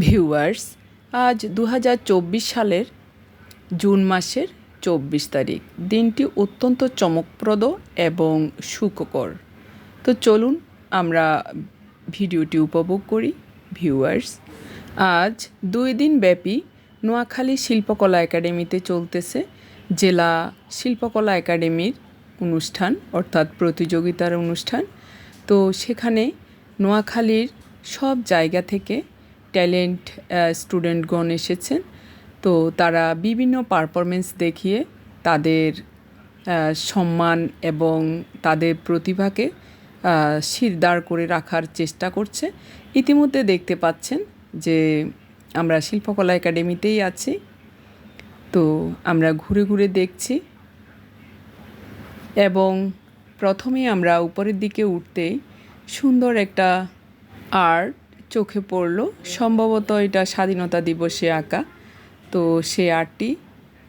Viewers, আজ দু হাজার চব্বিশ সালের জুন মাসের চব্বিশ তারিখ। দিনটি অত্যন্ত চমকপ্রদ এবং সুখকর। তো চলুন আমরা ভিডিওটি উপভোগ করি, ভিউয়ার্স। আজ দুই দিন ব্যাপী নোয়াখালী শিল্পকলা একাডেমিতে চলতেছে জেলা শিল্পকলা একাডেমির অনুষ্ঠান, অর্থাৎ প্রতিযোগিতার অনুষ্ঠান। তো সেখানে নোয়াখালীর সব জায়গা থেকে ট্যালেন্ট স্টুডেন্টগণ এসেছেন। তো তারা বিভিন্ন পারফরমেন্স দেখিয়ে তাদের সম্মান এবং তাদের প্রতিভাকে আহ, শিরদাঁড় করে রাখার চেষ্টা করছে। ইতিমধ্যে দেখতে পাচ্ছেন যে আমরা শিল্পকলা একাডেমিতেই আছি। তো আমরা ঘুরে ঘুরে দেখছি। এবং প্রথমে আমরা উপরের দিকে উঠতেই সুন্দর একটা আর্ট চোখে পড়ল। সম্ভবত এটা স্বাধীনতা দিবসে আঁকা। তো সে আর্টটি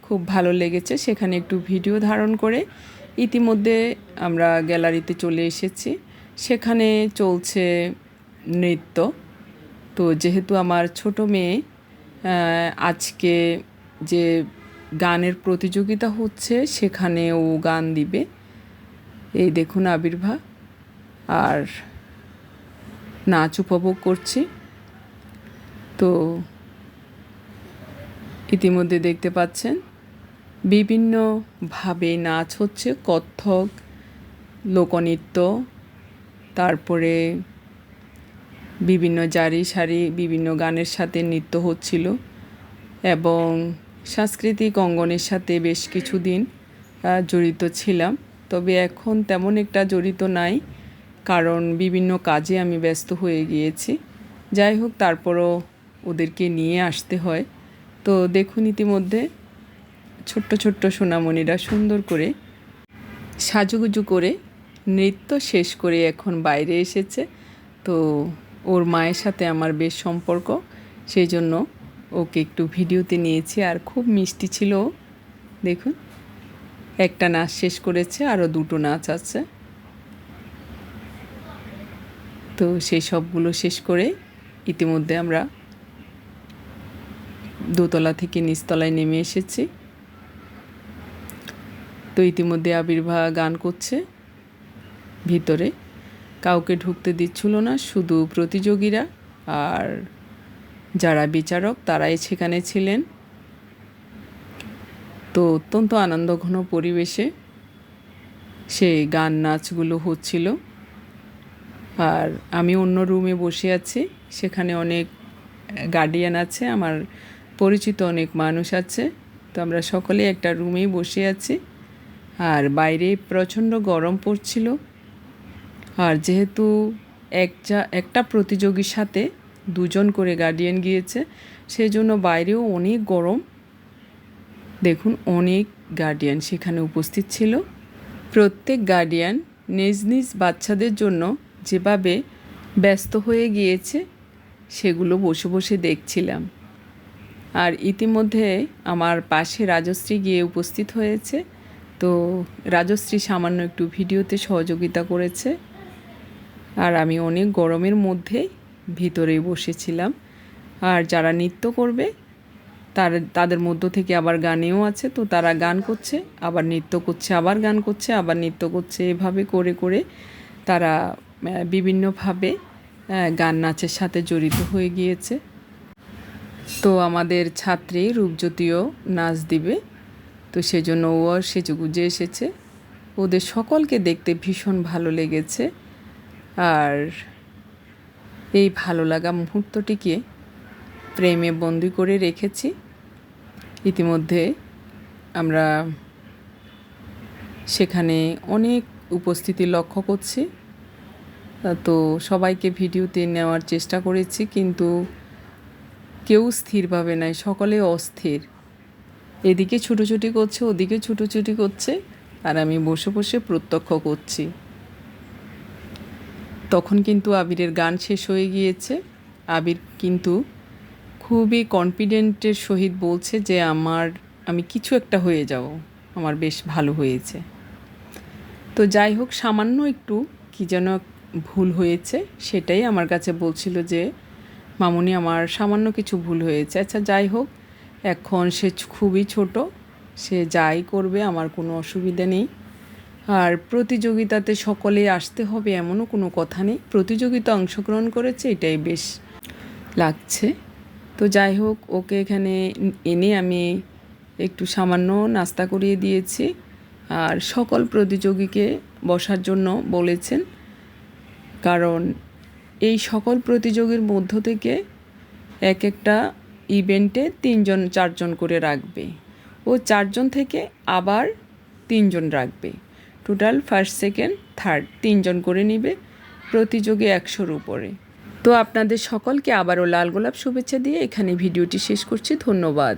খুব ভালো লেগেছে। সেখানে একটু ভিডিও ধারণ করে ইতিমধ্যে আমরা গ্যালারিতে চলে এসেছি। সেখানে চলছে নৃত্য। তো যেহেতু আমার ছোট মেয়ে আজকে যে গানের প্রতিযোগিতা হচ্ছে, সেখানে ও গান দিবে। এই দেখুন আবির্ভাব। আর নাচ উপভোগ করছি। তো ইতিমধ্যে দেখতে পাচ্ছেন, বিভিন্নভাবে নাচ হচ্ছে কত্থক লোকনৃত্য, তারপরে বিভিন্ন জারি সারি, বিভিন্ন গানের সাথে নৃত্য হচ্ছিল এবং সাংস্কৃতিক অঙ্গনের সাথে বেশ কিছুদিন জড়িত ছিলাম। তবে এখন তেমন একটা জড়িত নাই। কারণ বিভিন্ন কাজে আমি ব্যস্ত হয়ে গিয়েছি। যাই হোক, তারপরও ওদেরকে নিয়ে আসতে হয়। তো দেখুন ইতিমধ্যে ছোট্ট ছোট্ট সোনামণিরা সুন্দর করে সাজুগুজু করে নৃত্য শেষ করে এখন বাইরে এসেছে। তো ওর মায়ের সাথে আমার বেশ সম্পর্ক, সেই জন্য ওকে একটু ভিডিওতে নিয়েছি আর খুব মিষ্টি ছিল। দেখুন, একটা নাচ শেষ করেছে, আরও দুটো নাচ আছে। তো সেই সবগুলো শেষ করে ইতিমধ্যে আমরা দোতলা থেকে নিচতলায় নেমে এসেছি। তো ইতিমধ্যে আবির্ভা গান করছে। ভিতরে কাউকে ঢুকতে দিচ্ছিল না, শুধু প্রতিযোগীরা আর যারা বিচারক তারাই সেখানে ছিলেন। তো অত্যন্ত আনন্দঘন পরিবেশে সেই গান নাচগুলো হচ্ছিল। আর আমি অন্য রুমে বসে আছি। সেখানে অনেক গার্ডিয়ান আছে, আমার পরিচিত অনেক মানুষ আছে। তো আমরা সকলে একটা রুমেই বসে আছি। আর বাইরে প্রচণ্ড গরম পড়ছিল। আর যেহেতু একটা একটা প্রতিযোগীর সাথে দুজন করে গার্ডিয়ান গিয়েছে সেই জন্য বাইরেও অনেক গরম। দেখুন, অনেক গার্ডিয়ান সেখানে উপস্থিত ছিল। প্রত্যেক গার্ডিয়ান নিজ নিজ বাচ্চাদের জন্য যেভাবে ব্যস্ত হয়ে গিয়েছে, সেগুলো বসে বসে দেখছিলাম। আর ইতিমধ্যে আমার পাশে রাজশ্রী গিয়ে উপস্থিত হয়েছে। তো রাজশ্রী সামান্য একটু ভিডিওতে সহযোগিতা করেছে। আর আমি অনেক গরমের মধ্যে ভিতরেই বসেছিলাম। আর যারা নৃত্য করবে, তার, তাদের মধ্য থেকে আবার গানেও আছে, তো তারা গান করছে, আবার নৃত্য করছে, আবার গান করছে, আবার নৃত্য করছে, এভাবে করে করে তারা বিভিন্নভাবে গান নাচের সাথে জড়িত হয়ে গিয়েছে। তো আমাদের ছাত্রী রূপজ্যোতিও নাচ দিবে। তো সেজন্য ও সেজেগুজে এসেছে। ওদের সকলকে দেখতে ভীষণ ভালো লেগেছে। আর এই ভালো লাগা মুহূর্তটিকে প্রেমে বন্দি করে রেখেছি। ইতিমধ্যে আমরা সেখানে অনেক উপস্থিতি লক্ষ্য করছি। তো সবাইকে ভিডিওতে নেওয়ার চেষ্টা করেছি, কিন্তু কেউ স্থিরভাবে নাই, সকলে অস্থির। এদিকে ছুটোছুটি করছে, ওদিকে ছুটোছুটি করছে, আর আমি বসে বসে প্রত্যক্ষ করছি। তখন কিন্তু আবিরের গান শেষ হয়ে গিয়েছে। আবির কিন্তু খুবই কনফিডেন্টের সহিত বলছে যে, আমার, আমি কিছু একটা হয়ে যাব, আমার বেশ ভালো হয়েছে। তো যাই হোক, সামান্য একটু, কি যেন ভুল হয়েছে, সেটাই আমার কাছে বলছিল যে, মামুনি, আমার সামান্য কিছু ভুল হয়েছে। আচ্ছা যাই হোক, এখন সে খুবই ছোট, সে যাই করবে, আমার কোনো অসুবিধা নেই। আর প্রতিযোগিতাতে সকলে আসতে হবে এমনও কোনো কথা নেই। প্রতিযোগিতা অংশগ্রহণ করেছে, এটাই বেশ লাগছে। তো যাই হোক, ওকে এখানে এনে আমি একটু সামান্য নাস্তা করিয়ে দিয়েছি। আর সকল প্রতিযোগীকে বসার জন্য বলেছেন কারণ এই সকল প্রতিযোগীর মধ্য থেকে এক একটা ইভেন্টে তিনজন, চারজন করে রাখবে ও চারজন থেকে আবার তিনজন রাখবে। টোটাল ফার্স্ট সেকেন্ড থার্ড তিনজন করে নিবে প্রতিযোগী একশোর উপরে। তো আপনাদের সকলকে আবারও লাল গোলাপ শুভেচ্ছা দিয়ে এখানে ভিডিওটি শেষ করছি। ধন্যবাদ।